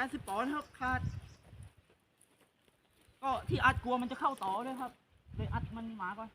แปดสิบปอนด์ครับขาด ก็ที่อัดกลัวมันจะเข้าต่อเลยครับ เลยอัดมันหมาก่อน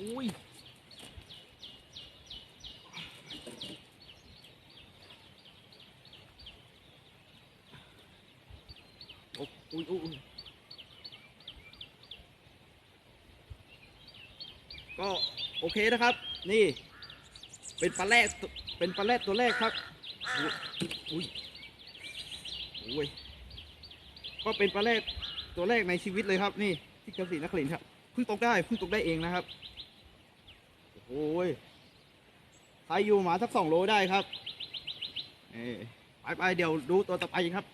อุ้ยโอ้อุ้ยอุ้ยอุ้ยก็โอเคนะครับ นี่ เป็นปลาแรกเป็นปลาแรกตัวแรกครับอุ้ยอุ้ยก็เป็นปลาแรกตัวแรกในชีวิตเลยครับ นี่ที่เกษตรนครินทร์ครับเพิ่งตกได้เพิ่งตกได้เองนะครับ โอ้ยใครอยู่หมาสักสองโลได้ครับเอ้ไปไปเดี๋ยวดูตัวต่อไปครับ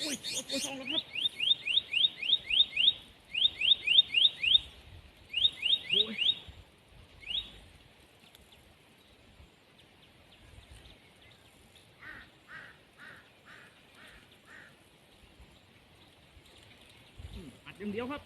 อุ้ยตัวสองแล้วครับโอ้ยอัดอย่างเดียวครับ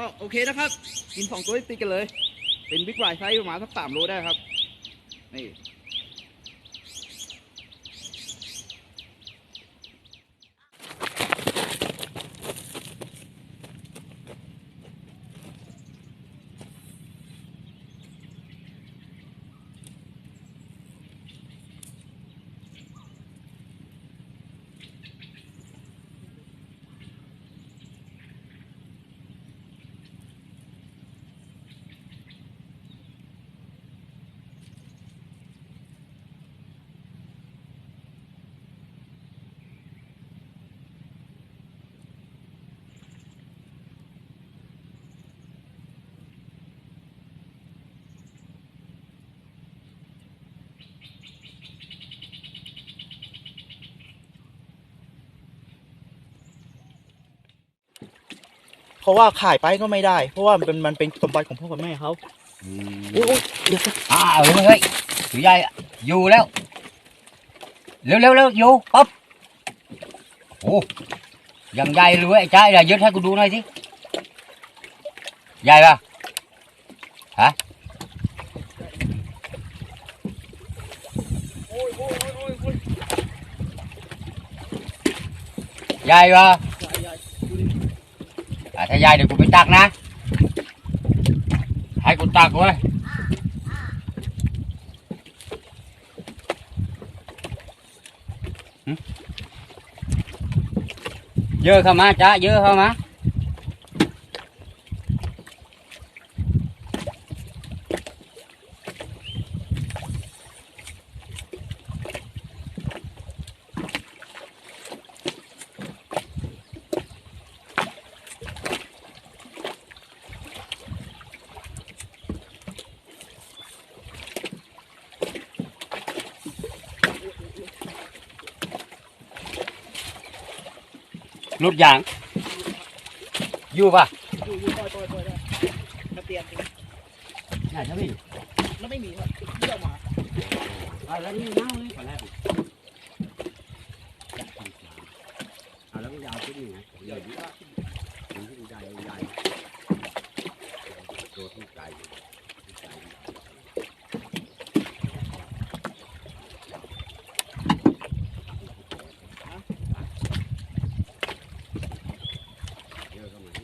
ก็โอเคนะครับ กินสองตัวติดกันเลย เป็นบิ๊กไวท์ไซส์ประมาณสักสามโลได้ครับ นี่ ราะว่าขายไปก็ไม่ได้ เพราะว่ามันเป็นมันเป็นสมบัติของพ่อกับแม่เขาอืมโอ้ยเดี๋ยวอ้าวเฮ้ยถือใหญ่อยู่แล้วเร็วเร็วเร็วอยู่ปั๊บโอ้ยังใหญ่เลยไอ้จ้าเดี๋ยวยึดให้กูดูหน่อยสิใหญ่ปะฮะใหญ่ปะ อะถ้ายเดี๋ยวกูไปตักนะ ให้กูตักเว้ยเยอะเข้ามาจ้าเยอะเข้ามา รุดยาง อยู่ปะอยู่อยู่ปล่อยปล่อยปล่อยได้มาเตรียมน่าจะไม่แล้วไม่มีครับเลือกมาเอาแล้วนี่น้าเลยก่อนแรกเอาแล้วยาวขึ้นนี่ไงใหญ่ดีมันขึ้นใหญ่ใหญ่ตัวที่ใหญ่ใหญ่เยอะก็เหมือน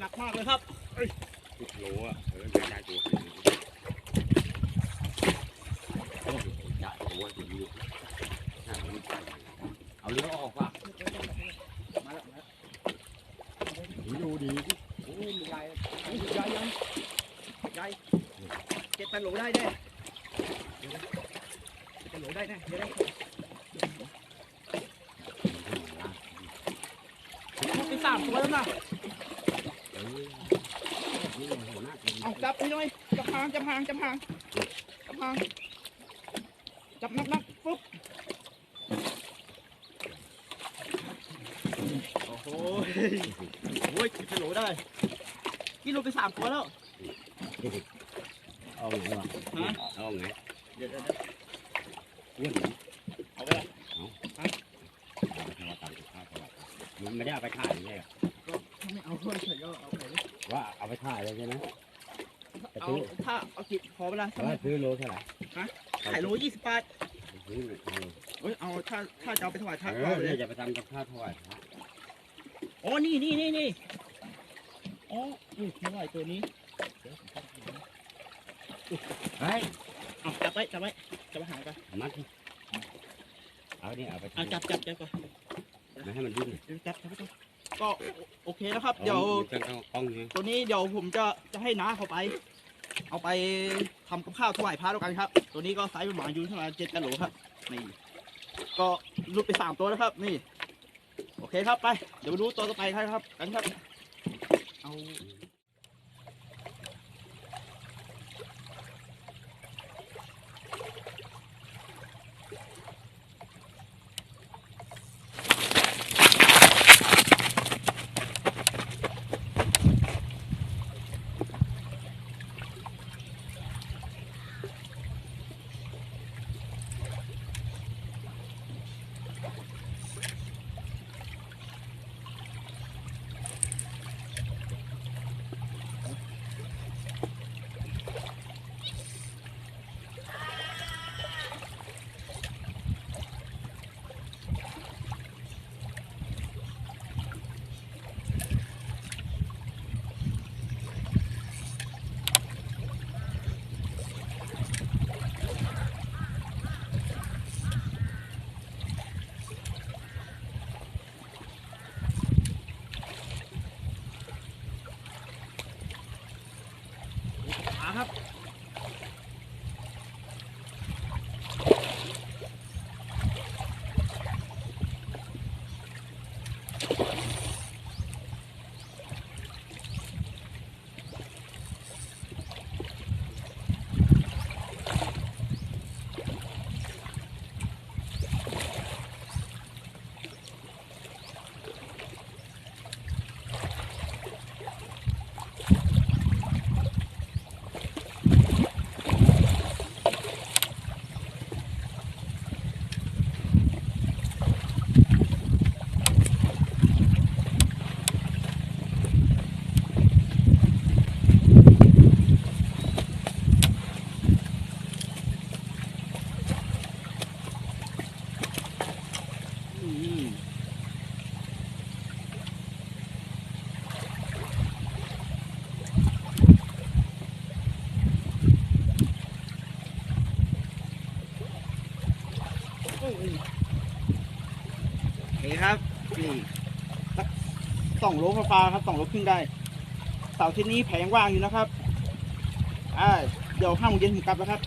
หนักมากเลยครับ สิบโลอะเออไม่ได้ตัวเองจะตัวจะยืดเอาเรือออกป่ะ มาแล้วมาแล้ว ดูดี โอ้ยใหญ่ใหญ่ยังใหญ่ เจ็ดแปดโหลได้แน่เดี๋ยวนะเจ็ดแปดโหลได้แน่เดี๋ยวได้ลูกไปสามตัวแล้วนะเอาจับนี่หน่อยจับหางจับหางจับหางจับหางจับนักนักปุ๊บโอ้โหโอ้ยเจ็ดแปดโหลได้กินลูกไปสามตัวแล้ว เอาไงวะเอาไงเดี๋ยวเดี๋ยวเดี๋ยวอ้วนเอาไปละมันไม่ได้เอาไปถ่ายใช่ไหมก็ไม่เอาด้วยเฉยก็เอาไปว่าเอาไปถ่ายเลยใช่ไหมเอาถ้าเอาจิตพอเวลาถ้าซื้อโลเท่าไหร่ขายโลยี่สิบบาทซื้อเอ้ยเอาถ้าถ้าจะเอาไปถวายเอพระก็เอาเลยยจะไปทำกับข้าถวายพระอ๋อนี่นี่นี่นี่อ๋ออุ้ยไม่ไหวตัวนี้ เฮ้ยเอาจับไว้จับไว้จับไว้หางไปมัดเอาเนี่ยเอาไปเอาจับจับจับก่อนไม่ให้มันดิ้นเดี๋ยวจับจับไปก่อนก็โอเคนะครับเดี๋ยวเครื่องกล้องนี่ตัวนี้เดี๋ยวผมจะจะให้น้าเขาไป เอาไปทำกับข้าวถวายพระแล้วกันครับ ตัวนี้ก็ไซส์ประมาณอยู่ประมาณเจ็ดกิโลครับนี่ก็ลุดไปสามตัวแล้วครับ นี่ โอเคครับไป เดี๋ยวมาดูตัวต่อไปครับกันครับ เอาขา สองโลฟ้าครับสองโลครึ่งได้เสาร์ที่นี้แผงว่างอยู่นะครับอ่าเดี๋ยวห้าโมงเย็นผมกลับแล้วครับ